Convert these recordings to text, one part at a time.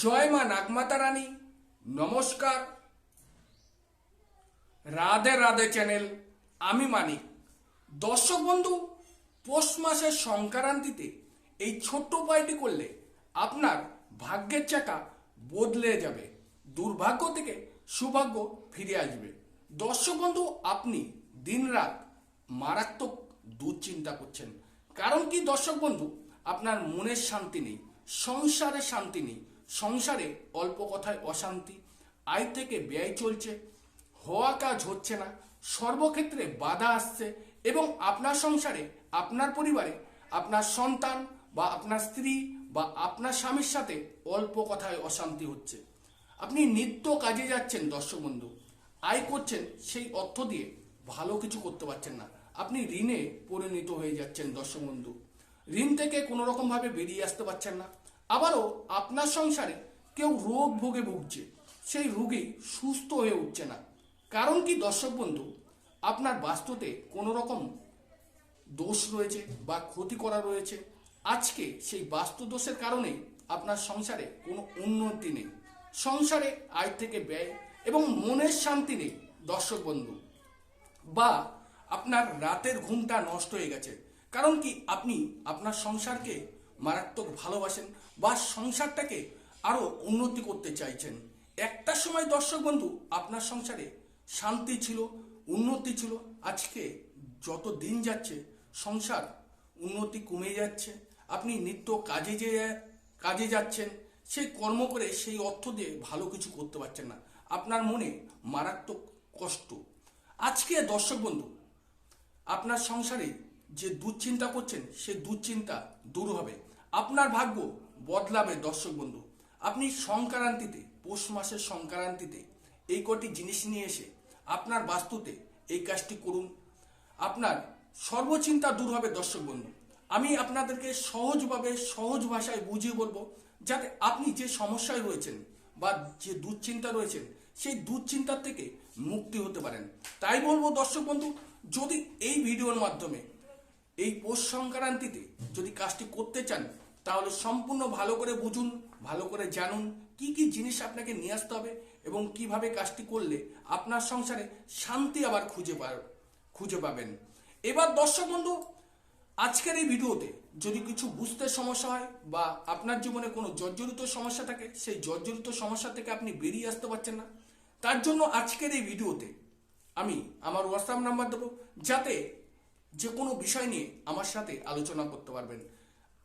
জয় মা নাগমাতা রানী। নমস্কার। রাধে রাধে চ্যানেল, আমি মানিক। দর্শক বন্ধু, পৌষ মাসের সংক্রান্তিতে এই ছোট্ট উপায়টি করলে আপনার ভাগ্যের চাকা বদলে যাবে, দুর্ভাগ্য থেকে সৌভাগ্য ফিরে আসবে। দর্শক বন্ধু, আপনি দিনরাত মারাত্মক দুশ্চিন্তা করছেন। কারণ কি দর্শক বন্ধু, আপনার মনের শান্তি নেই, সংসারে শান্তি নেই সংসারে অল্প কথায় অশান্তি, আয় থেকে ব্যয় চলছে, হওয়া কাজ হচ্ছে না, সর্বক্ষেত্রে বাধা আসছে এবং আপনার সংসারে, আপনার পরিবারে, আপনার সন্তান বা আপনার স্ত্রী বা আপনার স্বামীর সাথে অল্প কথায় অশান্তি হচ্ছে। আপনি নিত্য কাজে যাচ্ছেন, দর্শক বন্ধু। আয় করছেন, সেই অর্থ দিয়ে ভালো কিছু করতে পারছেন না। আপনি ঋণে পরিণত হয়ে যাচ্ছেন, দর্শক বন্ধু। ঋণ থেকে কোনো রকম ভাবে বেরিয়ে আসতে পারছেন না। আবারও আপনার সংসারে কেউ রোগ ভোগে ভুগছে, সেই রোগী সুস্থ হয়ে উঠছে না। কারণ কি, দর্শক বন্ধু, আপনার বাস্তুতে কোনো রকম দোষ রয়েছে বা ক্ষতি করা রয়েছে। আজকে সেই বাস্তু দোষের কারণে আপনার সংসারে কোনো উন্নতি নেই। সংসারে আয় থেকে ব্যয় এবং মনের শান্তি নেই, দর্শক বন্ধু। বা আপনার রাতের ঘুমটা নষ্ট হয়ে গেছে। কারণ কি, আপনি আপনার সংসারকে মারাত্মক ভালোবাসেন বা সংসারটাকে আরও উন্নতি করতে চাইছেন। একটা সময়, দর্শক বন্ধু, আপনার সংসারে শান্তি ছিল, উন্নতি ছিল। আজকে যত দিন যাচ্ছে, সংসার উন্নতি কমে যাচ্ছে। আপনি নিত্য কাজে যে কাজে যাচ্ছেন সেই কর্ম করে সেই অর্থ দিয়ে ভালো কিছু করতে পারছেন না। আপনার মনে মারাত্মক কষ্ট। আজকে, দর্শক বন্ধু, আপনার সংসারে যে দুশ্চিন্তা করছেন সেই দুশ্চিন্তা দূর হবে। আপনার ভাগ্য বদলাবে, দর্শক বন্ধু। আপনি সংক্রান্তিতে, পৌষ মাসের সংক্রান্তিতে এই কটি জিনিস নিয়ে এসে আপনার বাস্তুতে এই কাজটি করুন। আপনার সর্বচিন্তা দূর হবে, দর্শক বন্ধু। আমি আপনাদেরকে সহজভাবে, সহজ ভাষায় বুঝিয়ে বলব, যাতে আপনি যে সমস্যায় রয়েছেন বা যে দুশ্চিন্তা রয়েছেন, সেই দুশ্চিন্তার থেকে মুক্তি হতে পারেন। তাই বলব, দর্শক বন্ধু, যদি এই ভিডিওর মাধ্যমে, এই পৌষ সংক্রান্তিতে যদি কাজটি করতে চান তাহলে সম্পূর্ণ ভালো করে বুঝুন, ভালো করে জানুন কি কি জিনিস আপনাকে নিয়ে আসতে হবে এবং কীভাবে কাজটি করলে আপনার সংসারে শান্তি আবার খুঁজে পা, খুঁজে পাবেন। এবার দর্শক বন্ধু, আজকের এই ভিডিওতে যদি কিছু বুঝতে সমস্যা হয় বা আপনার জীবনে কোনো জর্জরিত সমস্যা থাকে, সেই জর্জরিত সমস্যা থেকে আপনি বেরিয়ে আসতে পারছেন না, তার জন্য আজকের এই ভিডিওতে আমি আমার হোয়াটসঅ্যাপ নাম্বার দেবো, যাতে যে কোনো বিষয় নিয়ে আমার সাথে আলোচনা করতে পারবেন।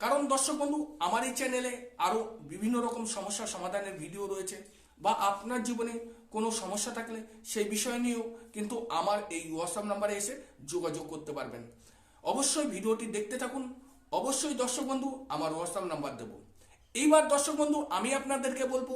কারণ দর্শক বন্ধু, আমার এই চ্যানেলে আরও বিভিন্ন রকম সমস্যা সমাধানের ভিডিও রয়েছে বা আপনার জীবনে কোনো সমস্যা থাকলে সেই বিষয় নিয়েও কিন্তু আমার এই হোয়াটসঅ্যাপ নাম্বারে এসে যোগাযোগ করতে পারবেন। অবশ্যই ভিডিওটি দেখতে থাকুন। অবশ্যই দর্শক বন্ধু, আমার হোয়াটসঅ্যাপ নাম্বার দেবো। এইবার দর্শক বন্ধু, আমি আপনাদেরকে বলব,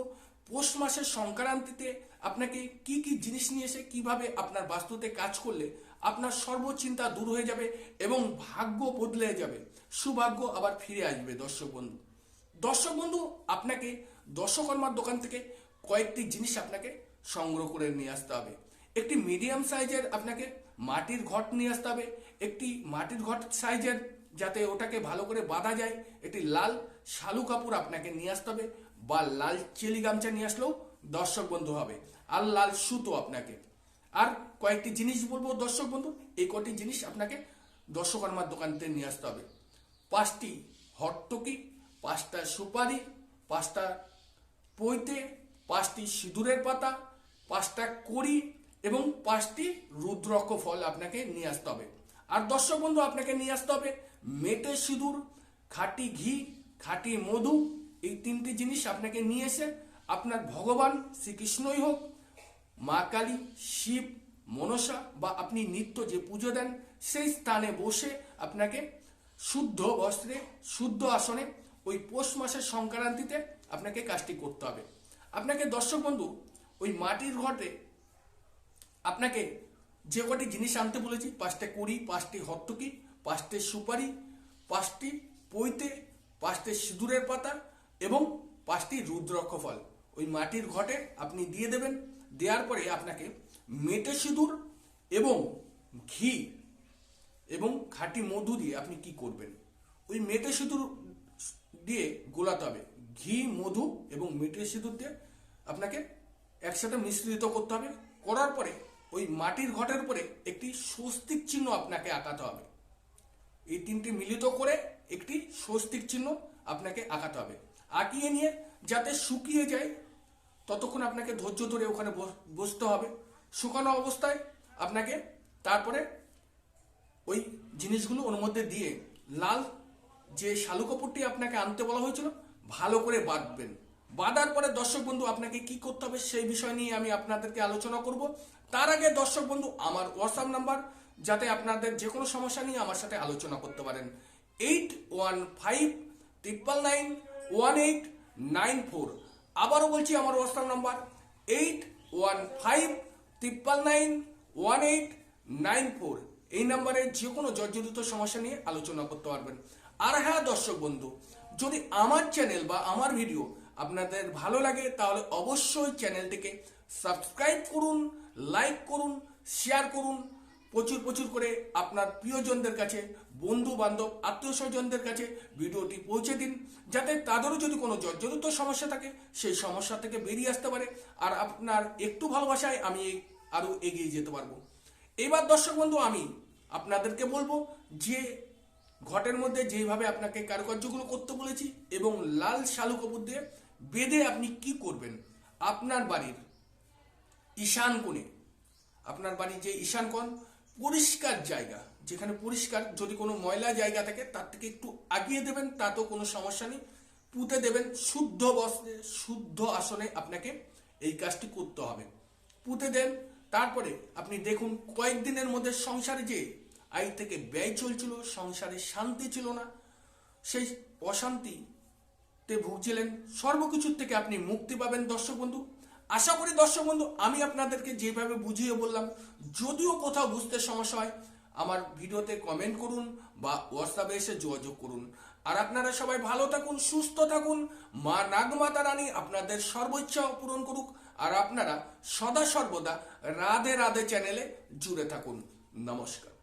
পৌষ মাসের সংক্রান্তিতে আপনাকে কি কি জিনিস নিয়ে এসে কীভাবে আপনার বাস্তুতে কাজ করলে আপনার সর্বচিন্তা দূর হয়ে যাবে এবং ভাগ্য বদলে যাবে। সুভাগ্য আবার ফিরে আসবে, দর্শক বন্ধু। দর্শক বন্ধু, আপনাকে দর্শকর্মার দোকান থেকে কয়েকটি জিনিস আপনাকে সংগ্রহ করে নিয়ে আসতে হবে। একটি মিডিয়াম সাইজের আপনাকে মাটির ঘট নিয়ে আসতে হবে। একটি মাটির ঘট সাইজের যাতে ওটাকে ভালো করে বাঁধা যায়, একটি লাল শালু কাপড় আপনাকে নিয়ে আসতে হবে বা লাল চেলি গামছা নিয়ে আসলেও দর্শক বন্ধু হবে। আর লাল সুতো আপনাকে। আর কয়েকটি জিনিস বলব, দর্শক বন্ধু, এই কটি জিনিস আপনাকে দর্শকর্মার দোকানতে নিয়ে আসতে হবে। পাঁচটি হট্টকি পাঁচটা সুপারি, পাঁচটা পৈতে, পাঁচটি সিঁদুরের পাতা, পাঁচটা কড়ি এবং পাঁচটি রুদ্রক্ষ ফল আপনাকে নিয়ে আসতে হবে। আর দর্শক বন্ধু, আপনাকে নিয়ে আসতে হবে মেটে সিঁদুর, খাঁটি ঘি, খাঁটি মধু, এই তিনটি জিনিস আপনাকে নিয়ে এসে আপনার ভগবান শ্রীকৃষ্ণই হোক মা কালী শিব, মনসা বা আপনি নিত্য যে পুজো দেন, সেই স্থানে বসে আপনাকে শুদ্ধ বস্ত্রে, শুদ্ধ আসনে ওই পৌষ মাসের সংক্রান্তিতে আপনাকে কাজটি করতে হবে। আপনাকে দর্শক বন্ধু, ওই মাটির ঘটে আপনাকে যে কটি জিনিস আনতে বলেছি, পাঁচটা কুড়ি, পাঁচটি হত্তকি পাঁচটি সুপারি, পাঁচটি পৈতে, পাঁচটি সিঁদুরের পাতা এবং পাঁচটি রুদ্রক্ষ ফল ওই মাটির ঘটে আপনি দিয়ে দেবেন দেওয়ার পরে আপনাকে মেটে সিঁদুর এবং ঘি এবং খাঁটি মধু দিয়ে আপনি কি করবেন? ওই মেটে সিঁদুর দিয়ে গোলাতে হবে। ঘি, মধু এবং মেটে সিঁদুর দিয়ে আপনাকে একসাথে মিশ্রিত করতে হবে। করার পরে ওই মাটির ঘটের উপরে একটি স্বস্তিক চিহ্ন আপনাকে আঁকাতে হবে। এই তিনটি মিলিত করে একটি স্বস্তিক চিহ্ন আপনাকে আঁকাতে হবে। আঁকিয়ে নিয়ে যাতে শুকিয়ে যায় ততক্ষণ আপনাকে ধৈর্য ধরে ওখানে বস- বসতে হবে। শুকানো অবস্থায় আপনাকে তারপরে ওই জিনিসগুলো ওর মধ্যে দিয়ে লাল যে শালু কাপড়টি আপনাকে আনতে বলা হয়েছিল, ভালো করে বাঁধবেন। বাঁধার পরে দর্শক বন্ধু, আপনাকে কি করতে হবে সেই বিষয় নিয়ে আমি আপনাদেরকে আলোচনা করব। তার আগে দর্শক বন্ধু, আমার হোয়াটসঅ্যাপ নাম্বার, যাতে আপনাদের যে কোনো সমস্যা নিয়ে আমার সাথে আলোচনা করতে পারেন। Eight one five triple nine one eight nine four আবারও বলছি আমার WhatsApp number eight one five triple nine one eight nine four এই নাম্বারে যে কোনো জর্জরিত সমস্যা নিয়ে আলোচনা করতে পারবেন। আর হ্যাঁ দর্শক বন্ধু, যদি আমার চ্যানেল বা আমার ভিডিও আপনাদের ভালো লাগে, তাহলে অবশ্যই চ্যানেলটিকে সাবস্ক্রাইব করুন লাইক করুন শেয়ার করুন। প্রচুর প্রচুর করে আপনার প্রিয়জনদের কাছে বন্ধু বান্ধব আত্মীয় স্বজনদের কাছে ভিডিওটি পৌঁছে দিন, যাতে তাদেরও যদি কোনো জর্জরিত সমস্যা থাকে, সেই সমস্যা থেকে বেরিয়ে আসতে পারে। আর আপনার একটু ভালোবাসায় আমি আরও এগিয়ে যেতে পারব। এবার দর্শক বন্ধু, আমি আপনাদেরকে বলব যে ঘটের মধ্যে যেভাবে আপনাকে কারুকার্যগুলো করতে বলেছি এবং লাল শালু কাপড় দিয়ে বেঁধে আপনি কি করবেন? আপনার বাড়ির ঈশান কোণে, আপনার বাড়ির যে ঈশান কোণ পরিষ্কার জায়গা, যেখানে পরিষ্কার যদি কোনো ময়লা জায়গা থাকে, তার থেকে একটু আগিয়ে দেবেন, তাতেও কোনো সমস্যা নেই। পুঁতে দেবেন, শুদ্ধ বস্ত্রে, শুদ্ধ আসনে আপনাকে এই কাজটি করতে হবে। পুঁতে দেন, তারপরে আপনি দেখুন, কয়েকদিনের মধ্যে সংসারে যে আয় থেকে ব্যয় চলছিল, সংসারে শান্তি ছিল না, সেই অশান্তিতে ভুগছিলেন। সর্বকিছুর থেকে আপনি মুক্তি পাবেন, দর্শক বন্ধু। আশা করি দর্শক বন্ধু, আমি আপনাদেরকে যেভাবে বুঝিয়ে বললাম, যদিও কোথাও বুঝতে সমস্যা হয়, আমার ভিডিওতে কমেন্ট করুন বা হোয়াটসঅ্যাপে এসে যোগাযোগ করুন। আর আপনারা সবাই ভালো থাকুন, সুস্থ থাকুন। মা নাগমাতা রানী আপনাদের সর্বোচ্চ পূরণ করুক। আর আপনারা সদা সর্বদা রাধে রাধে চ্যানেলে জুড়ে থাকুন। নমস্কার।